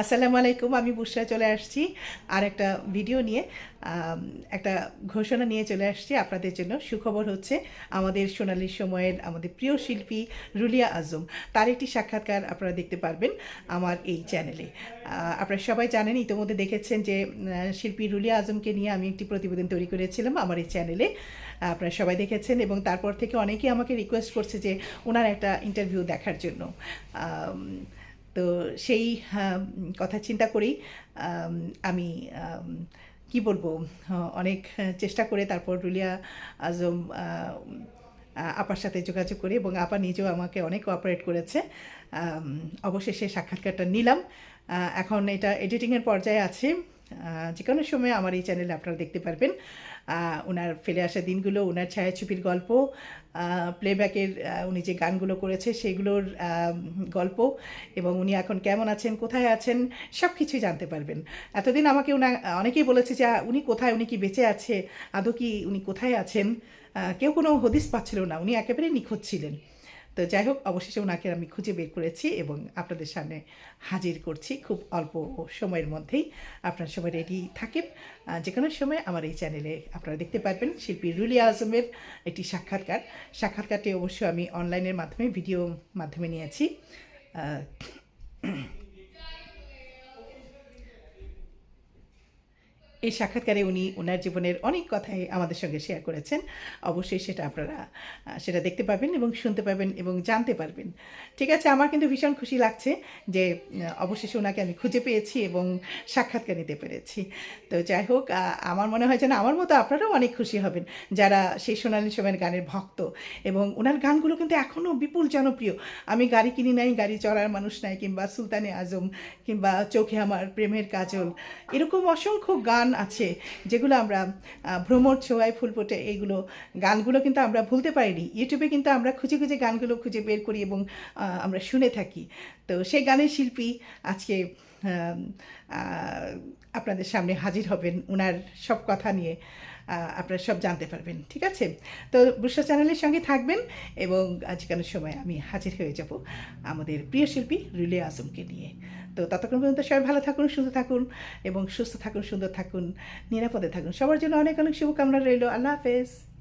আসসালামু আলাইকুম, আমি বুসরা চলে আসছি। আর একটা ভিডিও নিয়ে একটা ঘোষণা নিয়ে চলে আসছি আপনাদের জন্য। সুখবর হচ্ছে আমাদের সোনালী সময়ের আমাদের প্রিয় শিল্পী রুলিয়া আজম। তার একটি সাক্ষাৎকার আপনারা দেখতে পারবেন আমার এই চ্যানেলে আপনারা সবাই জানেন, ইতিমধ্যে দেখেছেন যে শিল্পী রুলিয়া আজমকে নিয়ে আমি একটি প্রতিবেদন তৈরি করেছিলাম আমার এই চ্যানেলে আপনারা সবাই দেখেছেন এবং তারপর থেকে অনেকেই আমাকে রিকোয়েস্ট করছে যে ওনার একটা ইন্টারভিউ দেখার জন্য। তো সেই কথা চিন্তা করেই, আমি কি বলব, অনেক চেষ্টা করে তারপর রুলিয়া আজম আপার সাথে যোগাযোগ করি এবং আপা নিজেও আমাকে অনেক কোঅপারেট করেছে। অবশেষে সাক্ষাৎকারটা নিলাম। এখন এটা এডিটিংয়ের পর্যায়ে আছে। যে কোনো সময় আমার এই চ্যানেলে আপনারা দেখতে পারবেন। ওনার ফেলে আসা দিনগুলো ওনার ছায়াছবির গল্প প্লেব্যাকের উনি যে গানগুলো করেছে সেগুলোর গল্প এবং উনি এখন কেমন আছেন, কোথায় আছেন সব কিছুই জানতে পারবেন। এতদিন আমাকে উনা, অনেকেই বলেছে যে উনি কোথায়? উনি কি বেঁচে আছে? আদৌ কি উনি কোথায় আছেন? কেউ কোনো হদিস পাচ্ছিল না। উনি একেবারে নিখোঁজ ছিলেন। তো যাই হোক, অবশেষে ওনাকে আমি খুঁজে বের করেছি এবং আপনাদের সামনে হাজির করছি খুব অল্প সময়ের মধ্যেই। আপনার সময় রেডি থাকেন। যে কোনো সময় আমার এই চ্যানেলে আপনারা দেখতে পারবেন শিল্পী রুলিয়া আজমের একটি সাক্ষাৎকার। সাক্ষাৎকারটি অবশ্য আমি অনলাইনের মাধ্যমে ভিডিও মাধ্যমে নিয়েছি। এই সাক্ষাৎকারে উনি ওনার জীবনের অনেক কথাই আমাদের সঙ্গে শেয়ার করেছেন। অবশ্যই সেটা আপনারা সেটা দেখতে পাবেন এবং শুনতে পাবেন এবং জানতে পারবেন। ঠিক আছে, আমার কিন্তু ভীষণ খুশি লাগছে যে অবশেষে ওনাকে আমি খুঁজে পেয়েছি এবং সাক্ষাৎকার নিতে পেরেছি। তো যাই হোক আমার মনে হয় যেন আমার মতো আপনারাও অনেক খুশি হবেন যারা সেই সোনালী সময়ের গানের ভক্ত এবং ওনার গানগুলো কিন্তু এখনও বিপুল জনপ্রিয়। আমি গাড়ি কিনি নাই, গাড়ি চড়ার মানুষ নাই কিংবা সুলতানে আজম কিংবা চোখে আমার প্রেমের কাজল, এরকম অসংখ্য গান আছে যেগুলো আমরা ভ্রমর ছোঁয়ায় ফুল ফোটে এইগুলো গানগুলো কিন্তু আমরা ভুলতে পারিনি। ইউটিউবে কিন্তু আমরা খুঁজে খুঁজে গানগুলো খুঁজে বের করি এবং আমরা শুনে থাকি। তো সেই গানের শিল্পী আজকে আপনাদের সামনে হাজির হবেন। ওনার সব কথা নিয়ে। আপনারা সব জানতে পারবেন, ঠিক আছে? তো বুসরা চ্যানেলের সঙ্গে থাকবেন এবং আজকালের সময় আমি হাজির হয়ে যাব আমাদের প্রিয় শিল্পী রুলে আজমকে নিয়ে। তো ততক্ষণ পর্যন্ত সবাই ভালো থাকুন, সুস্থ থাকুন এবং সুস্থ থাকুন, সুন্দর থাকুন, নিরাপদে থাকুন। সবার জন্য অনেক অনেক শুভকামনা রইল। আল্লাহ হাফেজ।